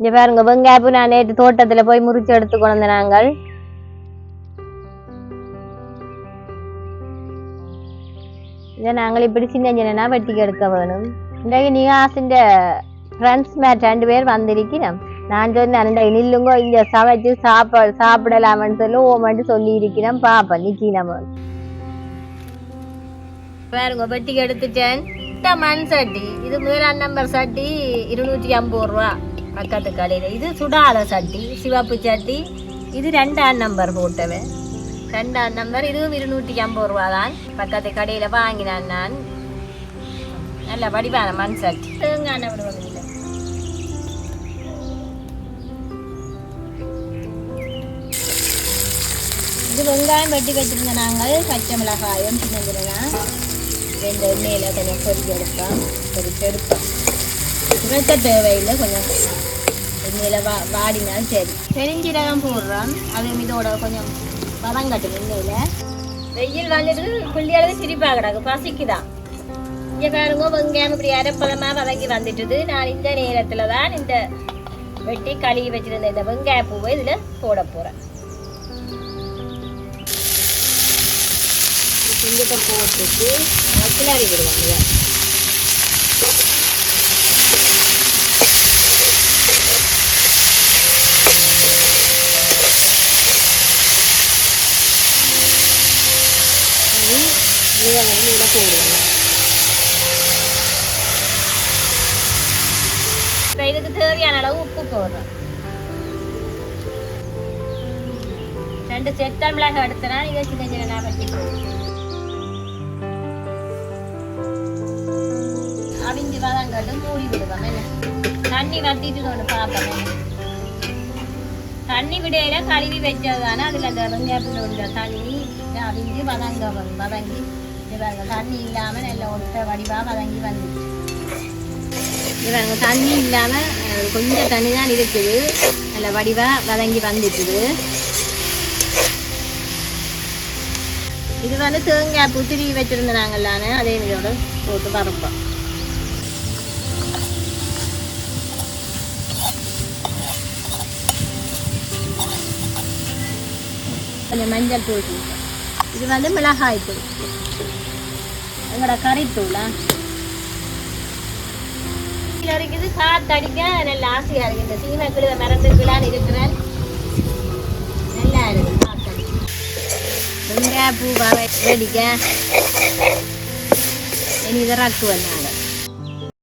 இங்க பாருங்க வெங்காயப்பு நான் நேற்று தோட்டத்துல போய் முறிச்சு எடுத்து கொண்டு நாங்கள். இதை நாங்கள் இப்படி சின்ன சின்னனா வெட்டிக்கு எடுக்க வேணும். இன்றைக்கு நிகாசிന്റെ ஃப்ரெண்ட்ஸ் மேட் ரெண்டு பேர் வந்திருக்கிறோம். நான் சொன்னேன் இந்த நில்லுங்க இங்க சமைச்சு சாப்பாடு சாப்பிடலாம்னு சொல்லி ஓமன்ட்டு சொல்லி இருக்கிறேன் பாப்பா நிக்கி நம்ம பாருங்க வெட்டிக்கு எடுத்துட்டேன் மண் சட்டி இது முதலாம் நம்பர் சட்டி இருநூற்றி ஐம்பது ரூபா. பக்கத்து கடையில். இது சுடாத சட்டி சிவப்பு சட்டி. இது ரெண்டாம் நம்பர் போட்டவன். ரெண்டாம் நம்பர் இதுவும் இருநூற்றி ஐம்பது ரூபா தான் பக்கத்து கடையில் வாங்கினான் நான். நல்ல வடிவான மண் சட்டி. தேங்காய் விடுவாங்க இது வெங்காயம் வெட்டி வச்சிருந்த நாங்கள். பச்சை மிளகாயம் சின்ன சின்னதான் ரெண்டு எண்ணெயில் கொஞ்சம் பொரிச்சு எடுப்போம். பொரிச்சு எடுப்போம். இறக்க தேவையில்லை கொஞ்சம் எண்ணெயில் வா வாடினால் சரி. பெருஞ்சீரகம் போடுறோம். அது இதோட கொஞ்சம் வதங்கட்டும் எண்ணெயில் வெயில் வந்துட்டு பிள்ளைகளுக்கு சிரிப்பா கிடக்கு பசிக்குதான் இங்கே பாருங்க வெங்காயம் இப்படி அரைப்பதமாக வதங்கி வந்துட்டுது. நான் இந்த நேரத்தில் தான் இந்த வெட்டி கழுவி வச்சிருந்த இந்த வெங்காய பூவை இதில் போட போகிறேன் சிங்கத்தை போட்டுட்டு கிளறி விடுவாங்க இதை வந்து இதில் போடுவாங்க இப்போ இதுக்கு தேவையான அளவு உப்பு போடுறோம். ரெண்டு செத்தல் மிளகு எடுத்தனா நீங்க சின்ன சின்ன வட்டி அவிஞ்சு வதங்கட்டு மூடி விடுவோம் என்ன? தண்ணி வத்திட்டு ஒன்று பார்ப்போம் தண்ணி விடையில கழுவி வச்சது தானே அதில் அந்த வெங்காயத்தில் உள்ள தண்ணி அவிஞ்சு வதங்க வதங்கி இவங்க தண்ணி இல்லாமல் நல்ல ஒட்ட வடிவாக வதங்கி வந்துச்சு இவங்க தண்ணி இல்லாமல் கொஞ்சம் தண்ணி தான் இருக்குது. நல்ல வடிவாக வதங்கி வந்துட்டுது. இது வந்து தேங்காய் புத்திரி திருவி அதே இதோட போட்டு பரப்போம். கொஞ்சம் மஞ்சள் தூள். இது வந்து மிளகாய் தூள். எங்களோட கறித்தூளா இதுல இருக்குது காத்தடிக்க நல்ல ஆசையா இருக்கு. இந்த சீமை கிழுவ மறந்துருக்கலான்னு இருக்கிறேன். நல்லா இருக்கு காத்தடிக்க வெங்காய பூ வர வெடிக்க. இனி இதை ரக்குவேன் நான்